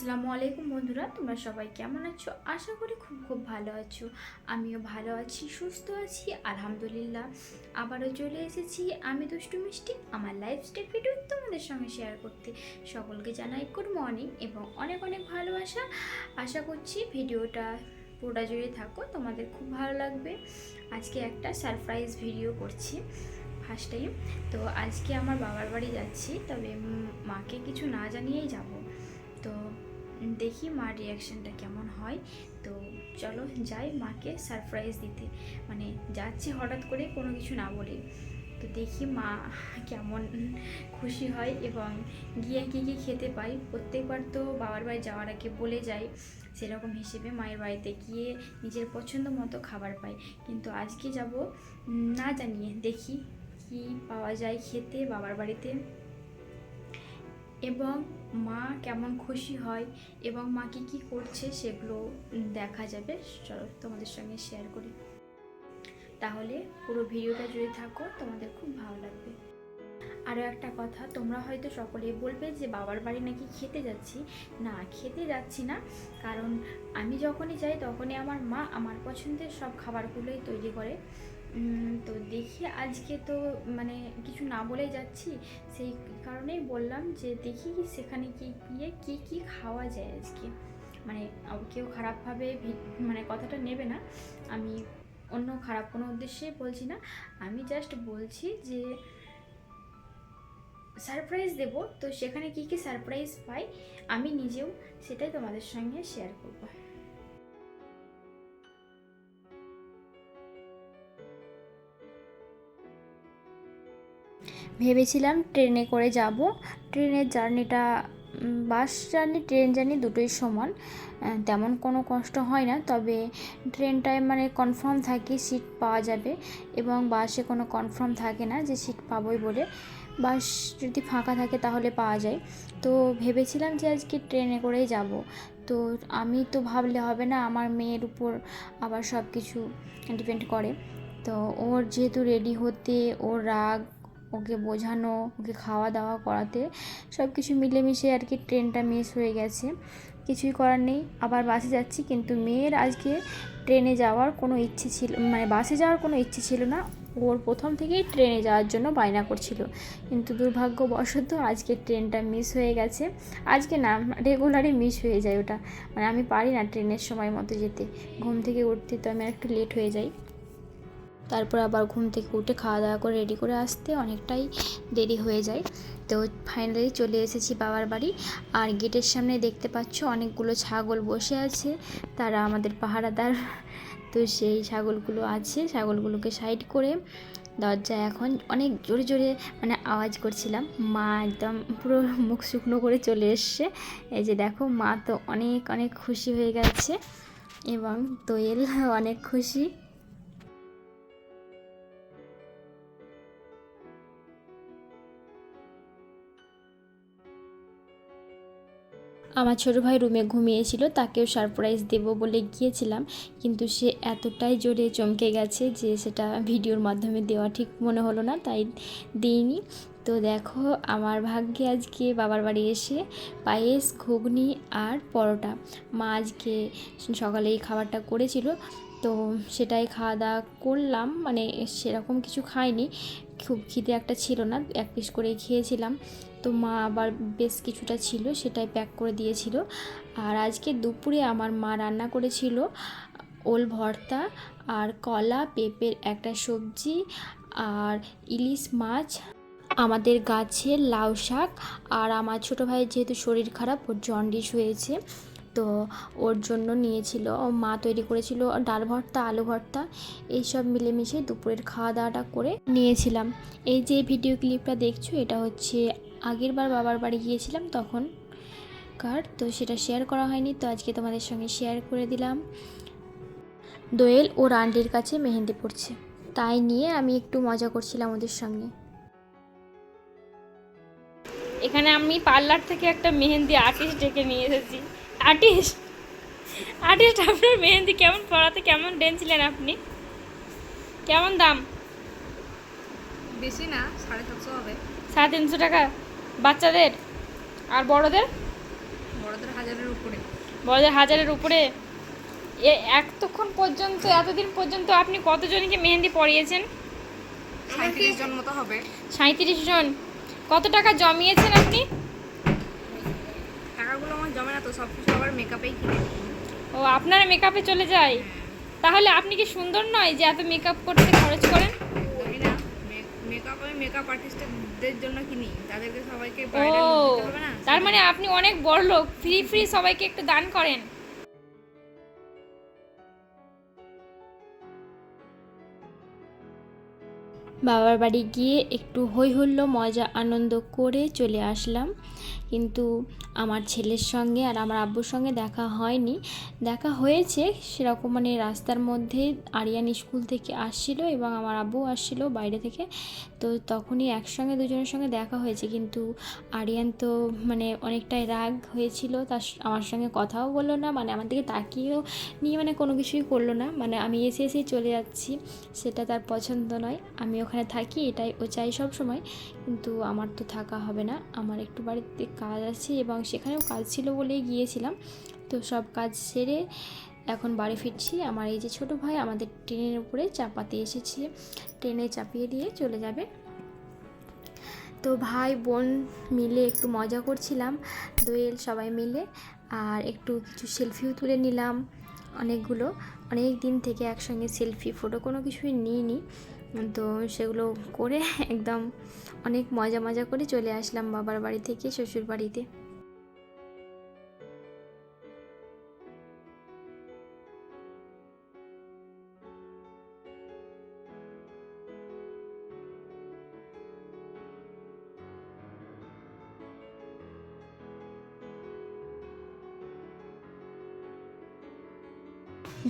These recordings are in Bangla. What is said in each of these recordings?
আসসালামু আলাইকুম বন্ধুরা, তোমরা সবাই কেমন আছো? আশা করি খুব খুব ভালো আছো। আমিও ভালো আছি, সুস্থ আছি, আলহামদুলিল্লাহ। আবারও চলে এসেছি আমি দুষ্টু মিষ্টি, আমার লাইফস্টাইল ভিডিও তোমাদের সঙ্গে শেয়ার করতে। সকলকে জানাই গুড মর্নিং এবং অনেক অনেক ভালোবাসা। আশা করছি ভিডিওটা পুরোটা জুড়ে থাকো, তোমাদের খুব ভালো লাগবে। আজকে একটা সারপ্রাইজ ভিডিও করছি ফার্স্ট টাইম তো আজকে আমার বাবার বাড়ি যাচ্ছি, তবে মাকে কিছু না জানিয়েই যাব। দেখি মার রিয়াকশানটা কেমন হয়। তো চলো যাই মাকে সারপ্রাইজ দিতে। মানে যাচ্ছি হঠাৎ করে কোনো কিছু না বলে। তো দেখি মা কেমন খুশি হয় এবং গিয়ে কী কী খেতে পাই প্রত্যেকবার তো বাবার বাড়ি যাওয়ার আগে বলে যাই সেরকম হিসেবে মায়ের বাড়িতে গিয়ে নিজের পছন্দ মতো খাবার পাই কিন্তু আজকে যাব না জানিয়ে দেখি কি পাওয়া যায় খেতে বাবার বাড়িতে। এবং মা কেমন খুশি হয় এবং মা কি কী করছে সেগুলো দেখা যাবে। চলো তোমাদের সঙ্গে শেয়ার করি। তাহলে পুরো ভিডিওটা জুড়ে থাকো, তোমাদের খুব ভালো লাগবে। আরও একটা কথা, তোমরা হয়তো সকলেই বলবে যে বাবার বাড়ি নাকি খেতে যাচ্ছি। না, খেতে যাচ্ছি না। কারণ আমি যখনই যাই তখনই আমার মা আমার পছন্দের সব খাবারগুলোই তৈরি করে। তো দেখি আজকে তো মানে কিছু না বলে যাচ্ছি। সেই কারণেই বললাম যে দেখি সেখানে কি গিয়ে কি কি খাওয়া যায় আজকে। মানে কেউ খারাপভাবে মানে কথাটা নেবে না। আমি অন্য খারাপ কোনো উদ্দেশ্যে বলছি না। আমি জাস্ট বলছি যে সারপ্রাইজ দেব। তো সেখানে কি কি সারপ্রাইজ পাই, আমি নিজেও সেটাই তোমাদের সঙ্গে শেয়ার করব। ভেবেছিলাম ট্রেনে করে যাব। ট্রেনের জার্নিটা বাস জার্নি, ট্রেন জার্নি দুটোই সমান। তেমন কোনো কষ্ট হয় না, তবে ট্রেনটায় মানে কনফার্ম থাকে সিট পাওয়া যাবে এবং বাসে কোনো কনফার্ম থাকে না যে সিট পাবোই বলে। বাস যদি ফাঁকা থাকে তাহলে পাওয়া যায়। তো ভেবেছিলাম যে আজকে ট্রেনে করেই যাব। তো আমি তো ভাবলে হবে না, আমার মেয়ের উপর আবার সব কিছু ডিপেন্ড করে। তো ওর যেহেতু রেডি হতে, ওর রাগ ওকে বোঝানো, ওকে খাওয়া দাওয়া করাতে সব কিছু মিলেমিশে আর কি ট্রেনটা মিস হয়ে গেছে। কিছুই করার নেই, আবার বাসে যাচ্ছি কিন্তু মেয়ের আজকে ট্রেনে যাওয়ার কোনো ইচ্ছে ছিল মানে বাসে যাওয়ার কোনো ইচ্ছে ছিল না। ওর প্রথম থেকেই ট্রেনে যাওয়ার জন্য বায়না করছিল। কিন্তু দুর্ভাগ্যবশত আজকে ট্রেনটা মিস হয়ে গেছে। আজকে না রেগুলারই মিস হয়ে যায় ওটা। মানে আমি পারি না ট্রেনের সময় মতো যেতে। ঘুম থেকে উঠতে তো আমি একটু লেট হয়ে যাই। তারপর আবার ঘুম থেকে উঠে খাওয়া দাওয়া করে রেডি করে আসতে অনেকটাই দেরি হয়ে যায়। তো ফাইনালি চলে এসেছি বাবার বাড়ি। আর গেটের সামনে দেখতে পাচ্ছ অনেকগুলো ছাগল বসে আছে। তারা আমাদের পাহারাদার। তো সেই ছাগলগুলো আছে। ছাগলগুলোকে সাইড করে দরজায় এখন অনেক জোরে জোরে মানে আওয়াজ করছিলাম। মা একদম পুরো মুখ শুকনো করে চলে এসছে। এই যে দেখো, মা তো অনেক অনেক খুশি হয়ে গেছে। এবং দোয়েল অনেক খুশি। আমার ছোটো ভাই রুমে ঘুমিয়েছিল, তাকেও সারপ্রাইজ দেব বলে গিয়েছিলাম। কিন্তু সে এতটাই জোরে চমকে গেছে যে সেটা ভিডিওর মাধ্যমে দেওয়া ঠিক মনে হলো না, তাই দিইনি। তো দেখো, আমার ভাগ্যে আজকে বাবার বাড়ি এসে পায়েস, ঘুগনি আর পরোটা। মা আজকে সকালে এই খাবারটা করেছিল, তো সেটাই খাওয়া দাওয়া করলাম। মানে সেরকম কিছু খাইনি, খুব খিদে একটা ছিল না, এক পিস করে খেয়েছিলাম। তো মা আবার বেশ কিছুটা ছিল, সেটাই প্যাক করে দিয়েছিল। আর আজকে দুপুরে আমার মা রান্না করেছিল ওল ভর্তা আর কলা, পেঁপের একটা সবজি আর ইলিশ মাছ, আমাদের গাছে লাউ শাক আর আমার ছোটো ভাইয়ের যেহেতু শরীর খারাপ ও জন্ডিস হয়েছে। তো ওর জন্য নিয়েছিল। ও মা তৈরি করেছিল ডাল ভর্তা, আলু ভর্তা, এইসব মিলেমিশে দুপুরের খাওয়া দাওয়াটা করে নিয়েছিলাম। এই যে ভিডিও ক্লিপটা দেখছ, এটা হচ্ছে আগের বার বাবার বাড়ি গিয়েছিলাম তখন কার, তো সেটা শেয়ার করা হয়নি, তো আজকে তোমাদের সঙ্গে শেয়ার করে দিলাম। দোয়েল ও রান্ডির কাছে মেহেন্দি পড়ছে তাই নিয়ে আমি একটু মজা করছিলাম ওদের সঙ্গে। এখানে আমি পার্লার থেকে একটা মেহেন্দি আর্টিস্ট ডেকে নিয়ে এসেছি। আর্টিস্ট। আর্টিস্ট আপনার মেহেন্দি কেমন পড়াতে কেমন ডেনছিলেন আপনি? কেমন দাম? বেশি না সাড়ে সাতশো হবে। সাড়ে তিনশো টাকা। বাচ্চাদের? আর বড়দের? বড়দের হাজারের উপরে। বড়দের হাজারের উপরে? এ এতক্ষণ পর্যন্ত এতদিন পর্যন্ত আপনি কতজনকে মেহেন্দি পরিয়েছেন? সাঁত্রিশ জন মতো হবে। সাঁত্রিশ জন। কত টাকা জমিয়েছেন আপনি? টাকাগুলো আমার জমে না তো সব কিছু আবার মেকআপেই কিনে ও আপনারা মেকআপে চলে যায়? তাহলে আপনি কি সুন্দর নয় যে এত মেকআপ করতে খরচ করেন? মেকআপ আমি মেকআপ আর্টিস্টদের জন্য কিনি। তাদেরকে সবাইকে ও ব্রাইডাল দিতে হবে না তার মানে আপনি অনেক বড় লোক ফ্রি ফ্রি সবাইকে একটু দান করেন। বাবার বাড়ি গিয়ে একটু হই হুল্লো মজা আনন্দ করে চলে আসলাম। কিন্তু আমার ছেলের সঙ্গে আর আমার আব্বুর সঙ্গে দেখা হয়নি। দেখা হয়েছে সেরকম মানে রাস্তার মধ্যে আরিয়ান স্কুল থেকে আসছিল এবং আমার আব্বু আসছিল বাইরে থেকে। তো তখনই একসঙ্গে দুজনের সঙ্গে দেখা হয়েছে কিন্তু আরিয়ান তো মানে অনেকটাই রাগ হয়েছিল। তার আমার সঙ্গে কথাও বলল না মানে আমার দিকে তাকিয়েও নিয়ে মানে কোনো কিছুই করল না। মানে আমি এসে এসেই চলে যাচ্ছি, সেটা তার পছন্দ নয়। আমি ওখানে থাকি, এটাই ও চাই সব সময় কিন্তু আমার তো থাকা হবে না। আমার একটু বাড়িতে কাজ আছে এবং সেখানেও কাজ ছিল বলেই গিয়েছিলাম। তো সব কাজ সেরে এখন বাড়ি ফিরছি। আমার এই যে ছোট ভাই আমাদের ট্রেনের উপরে চাপাতে এসেছে। ট্রেনে চাপিয়ে দিয়ে চলে যাবে। তো ভাই, বোন মিলে একটু মজা করছিলাম, দোয়েল সবাই মিলে। আর একটু কিছু সেলফিও তুলে নিলাম অনেকগুলো। অনেক দিন থেকে একসঙ্গে সেলফি, ফটো কোনো কিছুই নিইনি। তো সেগুলো করে একদম অনেক মজা মজা করে চলে আসলাম বাবার বাড়ি থেকে শ্বশুর বাড়িতে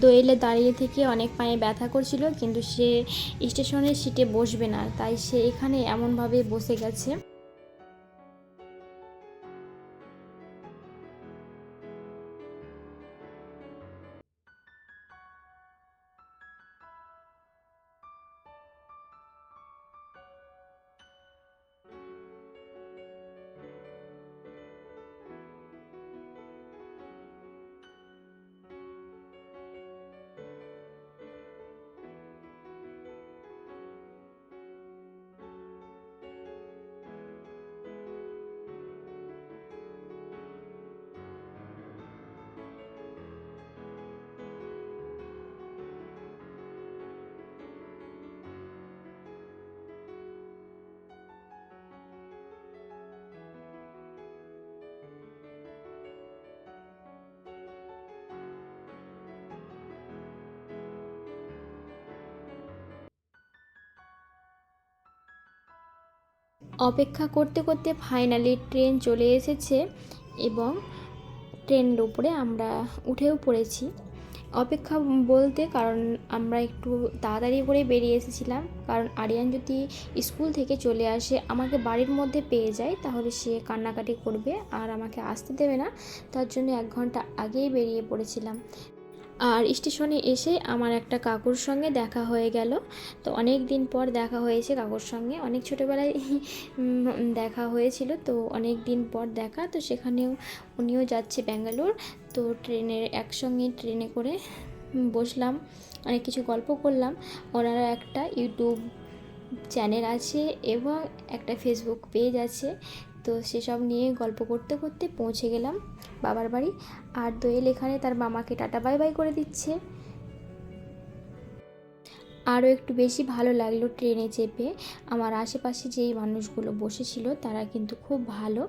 দোয়েলে দাঁড়িয়ে থেকে অনেক পায়ে ব্যথা করছিল, কিন্তু সে স্টেশনের সিটে বসবে না। তাই সে এখানে এমনভাবে বসে গেছে। অপেক্ষা করতে করতে ফাইনালি ট্রেন চলে এসেছে এবং ট্রেনের উপরে আমরা উঠেও পড়েছি। অপেক্ষা বলতে কারণ আমরা একটু তাড়াতাড়ি করে বেরিয়ে এসেছিলাম, কারণ আরিয়ান যদি স্কুল থেকে চলে আসে, আমাকে বাড়ির মধ্যে পেয়ে যায়, তাহলে সে কান্নাকাটি করবে আর আমাকে আসতে দেবে না। তার জন্য এক ঘণ্টা আগেই বেরিয়ে পড়েছিলাম। আর স্টেশনে এসে আমার একটা কাকুর সঙ্গে দেখা হয়ে গেল। তো অনেক দিন পর দেখা হয়েছে কাকুর সঙ্গে। অনেক ছোটোবেলায় দেখা হয়েছিল। তো অনেক দিন পর দেখা। তো সেখানেও উনিও যাচ্ছে ব্যাঙ্গালোর। তো ট্রেনের একসঙ্গে ট্রেনে করে বসলাম। অনেক কিছু গল্প করলাম। ওনারা একটা ইউটিউব চ্যানেল আছে এবং একটা ফেসবুক পেজ আছে। তো সেসব নিয়ে গল্প করতে করতে পৌঁছে গেলাম বাবার বাড়ি। আর দোয়েল এখানে তার মামাকে টাটা বাই বাই করে দিচ্ছে। আরও একটু বেশি ভালো লাগল ট্রেনে চেপে। আমার আশেপাশে যেই মানুষগুলো বসেছিল তারা কিন্তু খুব ভালো।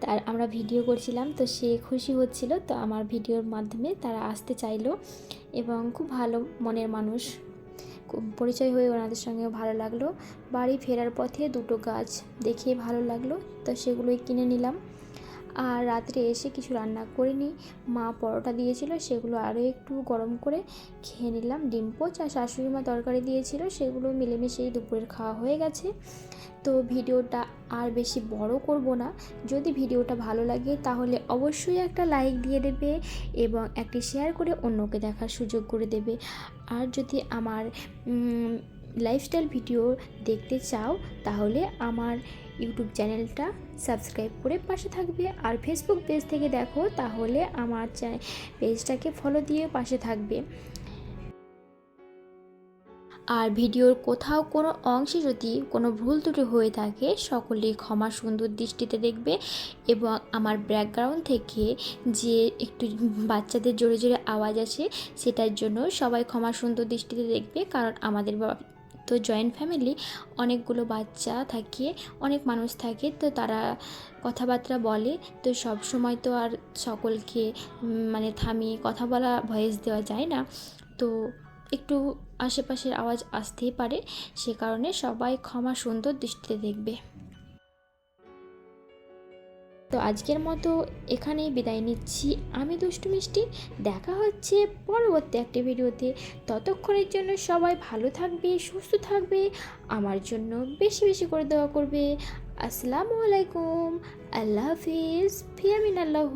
তার আমরা ভিডিও করছিলাম তো সে খুশি হচ্ছিল তো আমার ভিডিওর মাধ্যমে তারা আসতে চাইলো। এবং খুব ভালো মনের মানুষ। পরিচয় হয়ে ওনাদের সঙ্গেও ভালো লাগল। বাড়ি ফেরার পথে দুটো গাছ দেখে ভালো লাগল, তো সেগুলোই কিনে নিলাম। আর রাত্রে এসে কিছু রান্না করে করিনি মা পরোটা দিয়েছিল, সেগুলো আরও একটু গরম করে খেয়ে নিলাম। ডিম পোচ আর শাশুড়ি মা তরকারি দিয়েছিল, সেগুলো মিলেমিশেই দুপুরের খাওয়া হয়ে গেছে। তো ভিডিওটা আর বেশি বড় করব না। যদি ভিডিওটা ভালো লাগে তাহলে অবশ্যই একটা লাইক দিয়ে দেবে এবং একটি শেয়ার করে অন্যকে দেখার সুযোগ করে দেবে। আর যদি আমার লাইফস্টাইল ভিডিও দেখতে চাও তাহলে আমার ইউটিউব চ্যানেলটা সাবস্ক্রাইব করে পাশে থাকবে। আর ফেসবুক পেজ থেকে দেখো, তাহলে আমার পেজটাকে ফলো দিয়ে পাশে থাকবে। আর ভিডিওর কোথাও কোনো অংশে যদি কোনো ভুল ত্রুটি হয়ে থাকে, সকলেই ক্ষমা সুন্দর দৃষ্টিতে দেখবে এবং আমার ব্যাকগ্রাউন্ড থেকে যে একটু বাচ্চাদের জোরে জোরে আওয়াজ আসে, সেটার জন্য সবাই ক্ষমা সুন্দর দৃষ্টিতে দেখবে। কারণ আমাদের তো জয়েন্ট ফ্যামিলি অনেকগুলো বাচ্চা থাকে, অনেক মানুষ থাকে, তো তারা কথাবার্তা বলে, তো সব সময় তো আর সকলকে মানে থামিয়ে কথা বলা ভয়েস দেওয়া যায় না। তো একটু আশেপাশের আওয়াজ আসতেই পারে, সে কারণে সবাই ক্ষমা সুন্দর দৃষ্টিতে দেখবে। তো আজকের মতো এখানেই বিদায় নিচ্ছি। আমি দুষ্টু মিষ্টি, দেখা হচ্ছে পরবর্তী একটি ভিডিওতে। ততক্ষণের জন্য সবাই ভালো থাকবে, সুস্থ থাকবে, আমার জন্য বেশি বেশি করে দেওয়া করবে। আসসালামু আলাইকুম, আল্লাহ হাফিজ, ফিয়ামিন আল্লাহ।